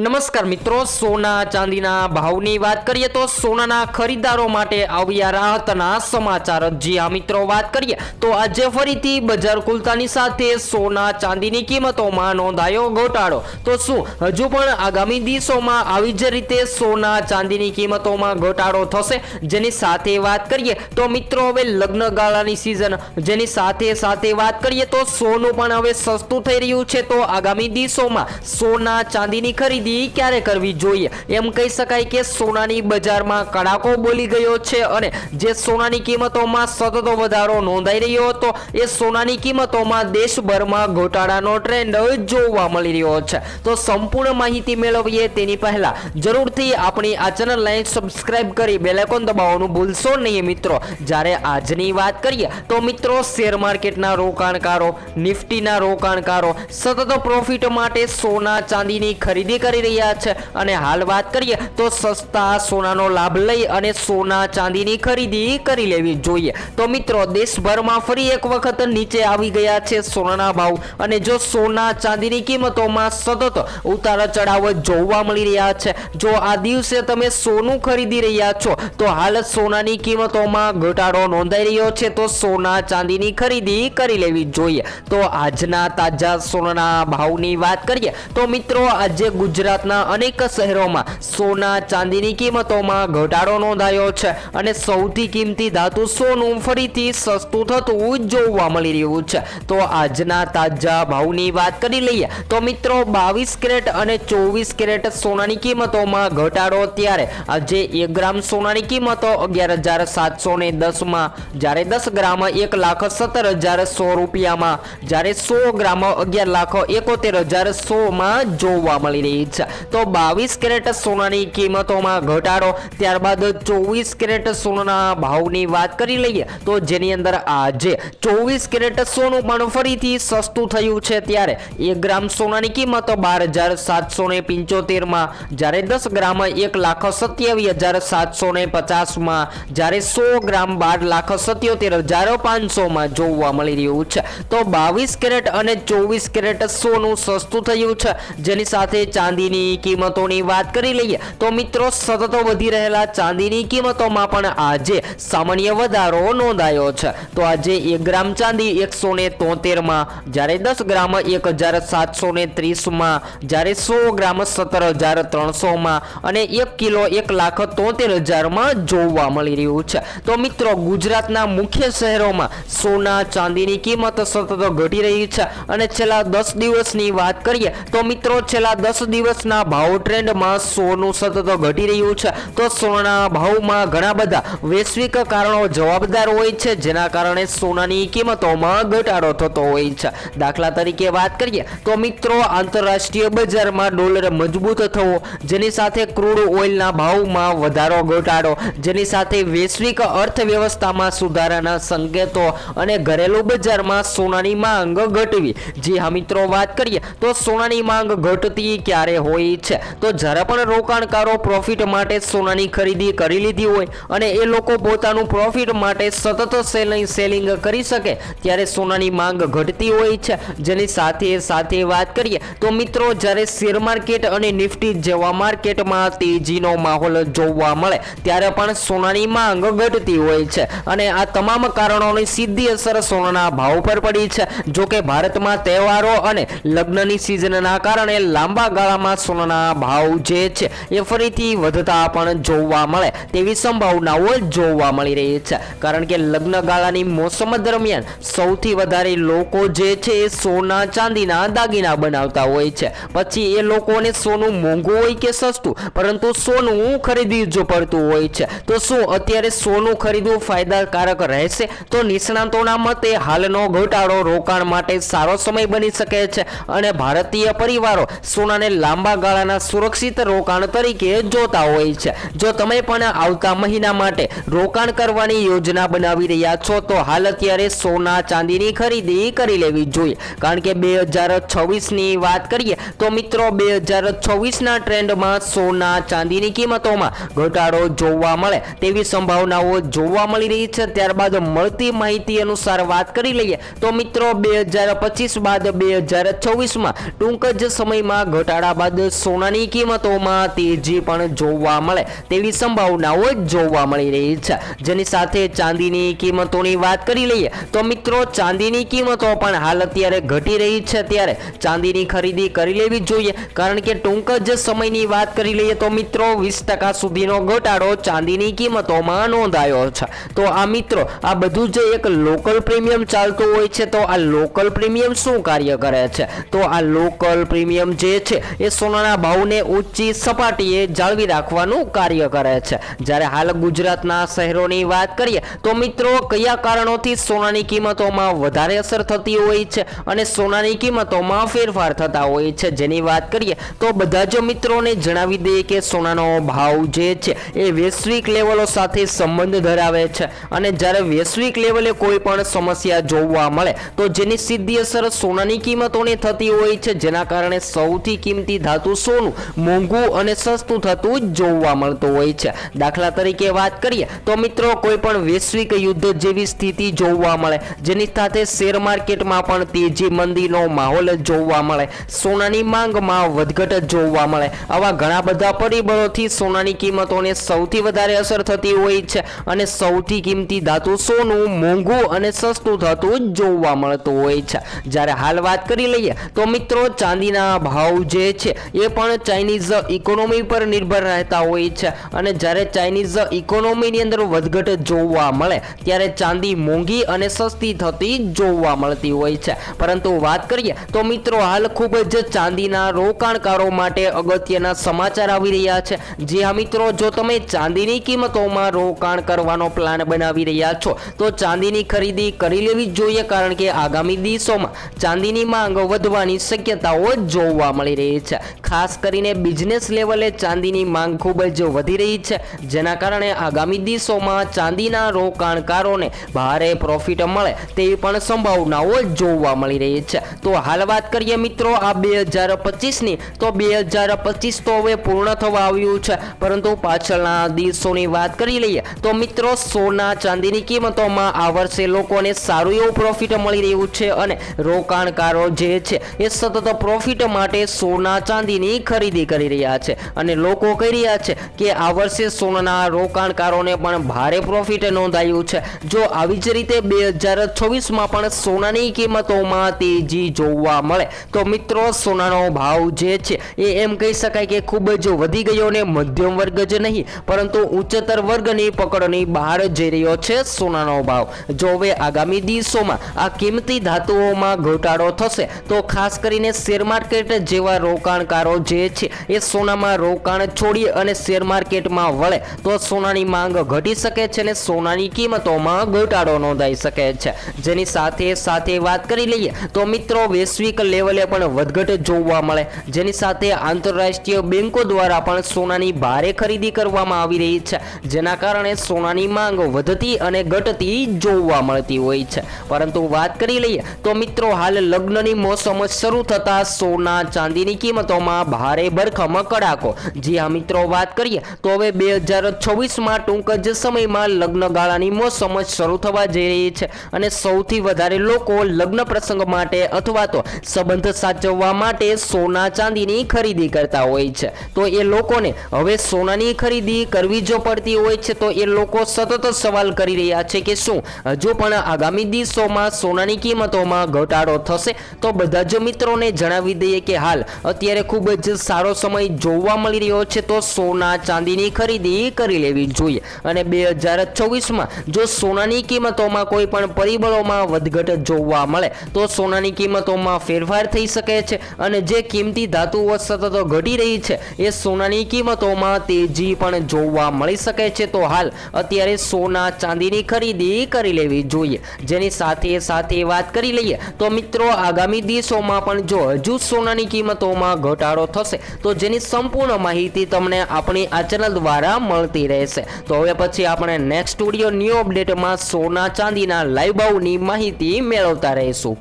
નમસ્કાર મિત્રો, સોના ચાંદીના ભાવની વાત કરીએ તો સોનાના ખરીદારો માટે આવ્યા રાહતના સમાચાર. જી હા મિત્રો, વાત કરીએ તો આજે ફરીથી બજાર ખુલતાની સાથે સોના ચાંદીની કિંમતોમાં નોંધાયો ઘટાડો તો શું, હજુ પણ આગામી દિવસોમાં આવી જ રીતે સોના ચાંદીની કિંમતોમાં ઘટાડો થશે? જેની સાથે વાત કરીએ તો મિત્રો, હવે લગ્ન ગાળાની સિઝન જેની સાથે સાથે વાત કરીએ તો સોનું પણ હવે સસ્તું થઈ રહ્યું છે. તો આગામી દિવસોમાં સોના ચાંદીની ખરીદી ક્યારે કરવી જોઈએ? એમ કહી શકાય કે સોનાની બજારમાં કડાકો બોલી ગયો છે અને જે સોનાની કિંમતોમાં સતત વધારો નોંધાઈ રહ્યો હતો, એ સોનાની કિંમતોમાં દેશભરમાં ઘોટાળાનો ટ્રેન્ડ જોવા મળી રહ્યો છે. તો સંપૂર્ણ માહિતી મેળવીએ તેની પહેલા. જરૂરથી આપણી આ લાઈન સબસ્ક્રાઇબ કરી બેલેકોન દબાવવાનું ભૂલશો નહીં મિત્રો. જ્યારે આજની વાત કરીએ, તો મિત્રો શેર માર્કેટના રોકાણકારો, નિફ્ટીના રોકાણકારો સતત પ્રોફિટ માટે સોના ચાંદીની ખરીદી કરી રહ્યા છે. અને હાલ વાત કરીએ તો સસ્તા સોનાનો લાભ લઈ અને સોના ચાંદીની ખરીદી કરી લેવી જોઈએ. તો મિત્રો, દેશભરમાં ફરી એક વખત નીચે આવી ગયા છે સોનાના ભાવ. અને જો સોના ચાંદીની કિંમતોમાં સતત ઉતાર ચઢાવ જોવા મળી રહ્યા છે, જો આ દિવસે તમે સોનું ખરીદી રહ્યા છો, તો હાલ સોનાની કિંમતોમાં ઘટાડો નોંધાઈ રહ્યો છે, તો સોના ચાંદીની ખરીદી કરી લેવી જોઈએ. તો આજના તાજા સોનાના ભાવની વાત કરીએ, તો મિત્રો, આજે ગુજરાતના અનેક શહેરોમાં સોના, ચાંદીની કિંમતોમાં ઘટાડો નોંધાયો છે અને સૌથી કિંમતી ધાતુ સોનું ફરીથી સસ્તું થતું જોવા મળી રહ્યું છે. તો આજના તાજા ભાવની વાત કરી લઈએ તો મિત્રો બાવીસ કેરેટ અને ચોવીસ કેરેટ સોનાની કિંમતોમાં ઘટાડો ત્યારે આજે એક ગ્રામ સોનાની કિંમતો અગિયાર હજાર સાતસો ને દસમાં, જ્યારે દસ ગ્રામ એક લાખ સત્તર હજાર સો રૂપિયામાં, જ્યારે સો ગ્રામ અગિયાર લાખ એકોતેર હજાર સોમાં જોવા મળી રહી છે. તો બાવીસ કેરેટ સોનાની કિંમતોમાં ઘટાડો. ત્યારબાદ ચોવીસ કેરેટ સોનાના ભાવની વાત કરી લઈએ તો જેની અંદર આજે ચોવીસ કેરેટ સોનું પણ ફરીથી સસ્તું થયું છે ત્યારે. એક ગ્રામ સોનાની કિંમતો બાર હજાર સાતસો ને પંચોતેરમાં, જ્યારે દસ ગ્રામ એક લાખ સત્યાવીસ હજાર સાતસો ને પચાસમાં, જ્યારે સો ગ્રામ બાર લાખ સત્યોતેર હજાર પાંચસોમાં જોવા મળી રહ્યું છે. તો બાવીસ કેરેટ અને ચોવીસ કેરેટ સોનું સસ્તું થયું છે. જેની સાથે ચાંદીની કિંમતોની વાત કરી લઈએ, તો મિત્રો સતત વધી રહેલા ચાંદીની કિંમતોમાં પણ આજે સામાન્ય વધારો નોંધાયો છે. તો આજે એક ગ્રામ ચાંદી એકસો ને તોતેરમાં, જ્યારે દસ ગ્રામ એક હજાર સાતસો ને ત્રીસમાં, જ્યારે સો ગ્રામ સત્તર હજાર ત્રણસોમાં અને એક કિલો એક લાખ તોતેર હજારમાં જોવા મળી રહ્યું છે. તો મિત્રો ગુજરાતના મુખ્ય શહેરોમાં સોના ચાંદીની કિંમત સતત ઘટી રહી છે. અને છેલ્લા દસ દિવસની વાત કરીએ, તો મિત્રો છેલ્લા દસ દિવસના ભાવ ટ્રેન્ડમાં સોનું સતત ઘટી રહ્યું છે. તો સોના ભાવમાં ઘણા બધા વૈશ્વિક કારણો જવાબદાર હોય છે, જેના કારણે સોનાની કિંમતોમાં ઘટાડો થતો હોય છે. દાખલા તરીકે વાત કરીએ, તો મિત્રો આંતરરાષ્ટ્રીય બજારમાં ડોલર મજબૂત થવો, જેની સાથે ક્રૂડ ઓઇલના ભાવમાં વધારો ઘટાડો, જેની સાથે વૈશ્વિક અર્થવ્યવસ્થામાં સુધારાના સંકેતો અને ઘરેલું બજારમાં સોનાની માંગ ઘટવી. જી હા મિત્રો, વાત કરીએ, તો સોનાની માંગ ઘટતી ક્યારે હોય છે. તો જ્યારે પણ રોકાણકારો પ્રોફિટ માટે સોનાની ખરીદી કરી લીધી હોય અને એ લોકો પોતાનું પ્રોફિટ માટે સતત સેલિંગ સેલિંગ કરી શકે, ત્યારે સોનાની માંગ ઘટતી હોય છે. જેની સાથે સાથે વાત કરીએ, તો મિત્રો, જ્યારે શેર માર્કેટ અને નિફ્ટી જેવા માર્કેટમાં તેજીનો માહોલ જોવા મળે, ત્યારે પણ સોનાની માંગ ઘટતી હોય છે. અને આ તમામ કારણોની સીધી અસર સોનાના ભાવ પર પડી છે. જો કે ભારતમાં તહેવારો અને લગ્નની સિઝનના કારણે લાંબા ગાળામાં સોનાના ભાવ જે છે, એ ફરીથી વધતા પણ જોવા મળે. તેવી સંભાવનાઓ જોવા મળી રહી છે. કારણ કે લગ્ન ગાળાની મોસમ દરમિયાન સૌથી વધારે લોકો જે છે, એ સોના ચાંદીના દાગીના બનાવતા હોય છે. પછી એ લોકોને સોનું મોંઘું હોય કે સસ્તું, પરંતુ સોનું ખરીદી જો પડતું હોય છે, તો શું અત્યારે સોનું ખરીદવું ફાયદાકારક રહેશે? તો નિષ્ણાતોના મતે હાલનો ઘટાડો રોકાણ માટે સારો સમય બની શકે છે અને ભારતીય પરિવારો સોનાને લાંબા ગાળાના સુરક્ષિત રોકાણ તરીકે જોતા હોય છે. જો તમે પણ આવતા મહિના માટે રોકાણ કરવાની યોજના બનાવી રહ્યા છો, તો હાલ અત્યારે સોના ચાંદીની ખરીદી કરી લેવી જોઈએ. કારણ કે બે હજાર છવ્વીસની વાત કરીએ, તો મિત્રો બે હજાર છવ્વીસના ટ્રેન્ડમાં સોના ચાંદીની કિંમતોમાં ઘટાડો જોવા મળે તેવી સંભાવનાઓ જોવા મળી રહી છે. ત્યારબાદ મળતી માહિતી અનુસાર વાત કરી લઈએ, તો મિત્રો બે હજાર પચીસ બાદ બે હજાર છવ્વીસમાં ટૂંક જ સમયમાં ઘટાડા બાદ બાદ સોનાની કિંમતોમાં તેજી પણ જોવા મળે તેવી સંભાવનાઓ જોવા મળી રહી છે. જેની સાથે ચાંદીની કિંમતોની વાત કરી લઈએ તો મિત્રો ચાંદીની કિંમતો પણ હાલ અત્યારે ઘટી રહી છે ત્યારે ચાંદીની ખરીદી કરી લેવી જોઈએ. કારણ કે ટૂંક જ સમયની વાત કરી લઈએ તો મિત્રો વીસ ટકા સુધીનો ઘટાડો ચાંદીની કિંમતોમાં નોંધાયો છે. તો આ મિત્રો, આ બધું જે એક લોકલ પ્રીમિયમ ચાલતું હોય છે તો આ લોકલ પ્રીમિયમ શું કાર્ય કરે છે? તો આ લોકલ પ્રીમિયમ જે છે એ સોનાના ભાવને ઊંચી સપાટીએ જાળવી રાખવાનું કાર્ય કરે છે. જ્યારે હાલ ગુજરાતના શહેરોની વાત કરીએ, તો મિત્રો કયા કારણોથી સોનાની કિંમતોમાં વધારે અસર થતી હોય છે અને સોનાની કિંમતોમાં ફેરફાર થતા હોય છે જેની વાત કરીએ, તો બધા જ મિત્રોને જણાવી દઈએ કે સોનાનો ભાવ જે છે એ વૈશ્વિક લેવલો સાથે સંબંધ ધરાવે છે. અને જ્યારે વૈશ્વિક લેવલે કોઈ પણ સમસ્યા જોવા મળે, તો જેની સીધી અસર સોનાની કિંમતોને થતી હોય છે, જેના કારણે સૌથી કિંમતી ધાતુ સોનું, મોંઘું અને સસ્તું થતું જોવા મળતું હોય છે. દાખલા તરીકે વાત કરીએ, તો મિત્રો કોઈ પણ વૈશ્વિક યુદ્ધ જેવી સ્થિતિ જોવા મળે, જેની સાથે શેર માર્કેટમાં પણ તેજી મંદીનો માહોલ જોવા મળે, સોનાની માંગમાં વધઘટ જોવા મળે. આવા ઘણા બધા પરિબળોથી સોનાની કિંમતોને સૌથી વધારે અસર થતી હોય છે અને સૌથી કિંમતી ધાતુ સોનું મોંઘું અને સસ્તું થતું જોવા મળતું હોય છે. જ્યારે હાલ વાત કરી લઈએ, તો મિત્રો ચાંદીના ભાવ જે છે એ પણ ચાઇનીઝ ઇકોનોમી પર નિર્ભર રહેતા હોય છે. અને જ્યારે ચાઇનીઝ ઇકોનોમીની અંદર વધઘટ જોવા મળે, ત્યારે ચાંદી મોંઘી અને સસ્તી થતી જોવા મળતી હોય છે. પરંતુ વાત કરીએ, તો મિત્રો હાલ ખૂબ જ ચાંદીના રોકાણકારો માટે અગત્યના સમાચાર આવી રહ્યા છે. જે હા મિત્રો, જો તમે ચાંદીની કિંમતોમાં રોકાણ કરવાનો પ્લાન બનાવી રહ્યા છો, તો ચાંદીની ખરીદી કરી લેવી જ જોઈએ, કારણ કે આગામી દિવસોમાં ચાંદીની માંગ વધવાની શક્યતાઓ જોવા મળી રહી છે. ખાસ કરીને બિઝનેસ લેવલે ચાંદીની માંગ ખૂબ જ વધી રહી છે. જેના કારણે આગામી દિવસોમાં ચાંદીના રોકાણકારોને ભારે પ્રોફિટ મળે તેવી પણ સંભાવનાઓ જોવા મળી રહી છે. તો હાલ વાત કરીએ મિત્રો, આ બે હજાર પચીસની. તો બે હજાર પચીસ તો હવે પૂર્ણ થવા આવ્યું છે. પરંતુ પાછળના દિવસોની વાત કરી લઈએ તો મિત્રો, સોના ચાંદીની કિંમતોમાં આ વર્ષે લોકોને સારું એવું પ્રોફિટ મળી રહ્યું છે અને રોકાણકારો જે છે એ સતત પ્રોફિટ માટે સોના ચાંદીની ખરીદી કરી રહ્યા છે અને લોકો કહી રહ્યા છે કે આ વર્ષે સોનાના રોકાણકારોને પણ ભારે પ્રોફિટ નોંધાયું છે. જો આવી જ રીતે બે હજાર છવ્વીસમાં પણ સોનાની કિંમતોમાં તેજી જોવા મળે, તો મિત્રો સોનાનો ભાવ જે છે એ એમ કહી શકાય કે ખૂબ જ વધી ગયો ને મધ્યમ વર્ગ જ નહીં, પરંતુ ઉચ્ચતર વર્ગની પકડની બહાર જઈ રહ્યો છે સોનાનો ભાવ. જો હવે આગામી દિવસોમાં આ કિંમતી ધાતુઓમાં ઘટાડો થશે, તો ખાસ કરીને શેર માર્કેટ જેવા રોકાણકારો જે છે એ સોનામાં રોકાણ છોડી અને શેર માર્કેટમાં વળે, તો સોનાની માંગ ઘટી શકે છે અને સોનાની કિંમતોમાં ઘટાડો નોંધાઈ શકે છે. જેની સાથે સાથે વાત કરી લઈએ, તો મિત્રો વૈશ્વિક લેવલે પણ વધઘટ જોવા મળે. જેની સાથે આંતરરાષ્ટ્રીય બેન્કો દ્વારા પણ સોનાની ભારે ખરીદી કરવામાં આવી રહી છે. જેના કારણે સોનાની માંગ વધતી અને ઘટતી જોવા મળતી હોય છે. પરંતુ વાત કરી લઈએ, તો મિત્રો હાલ લગ્નની મોસમ શરૂ થતા સોના ચાંદીની કિંમતોમાં ભારે ભરખમ કડાકો. જી આ મિત્રો, વાત કરીએ તો હવે બે હજાર છવ્વીસમાં ટૂંક જ સમયમાં લગ્ન ગાળાની મોસમ શરૂ થવા જઈ રહી છે અને સૌથી વધારે લોકો લગ્ન પ્રસંગ માટે અથવા તો સંબંધ સાચવવા માટે સોના ચાંદીની ખરીદી કરતા હોય છે. તો એ લોકોને હવે સોનાની ખરીદી કરવી જો પડતી હોય છે તો એ લોકો સતત સવાલ કરી રહ્યા છે કે શું? હજુ પણ આગામી દિવસોમાં સોનાની કિંમતોમાં ઘટાડો થશે? તો બધા જ મિત્રોને જણાવી દઈએ કે હાલ અત્યારે ખૂબ જ સારો સમય જોવા મળી રહ્યો છે, તો સોના ચાંદીની ખરીદી કરી લેવી જોઈએ. અને બે હજાર છવ્વીસમાં જો સોનાની કિંમતોમાં કોઈ પણ પરિબળોમાં વધઘટ જોવા મળે, તો સોનાની કિંમતોમાં ફેરફાર થઈ શકે છે અને જે કિંમતી ધાતુઓ સતત ઘટી રહી છે, એ સોનાની કિંમતોમાં તેજી પણ જોવા મળી શકે છે. તો હાલ અત્યારે સોના ચાંદીની ખરીદી કરી લેવી જોઈએ. જેની સાથે સાથે વાત કરી લઈએ, તો મિત્રો આગામી દિવસોમાં પણ જો હજુ સોનાની કિંમતોમાં ઘટાડો થશે. તો જેની સંપૂર્ણ માહિતી તમને આપણી આ ચેનલ દ્વારા મળતી રહેશે. તો હવે પછી આપણે નેક્સ્ટ સ્ટુડિયો ન્યૂ અપડેટમાં સોના ચાંદીના લાઈવ ભાવની માહિતી મેળવતા રહીશું.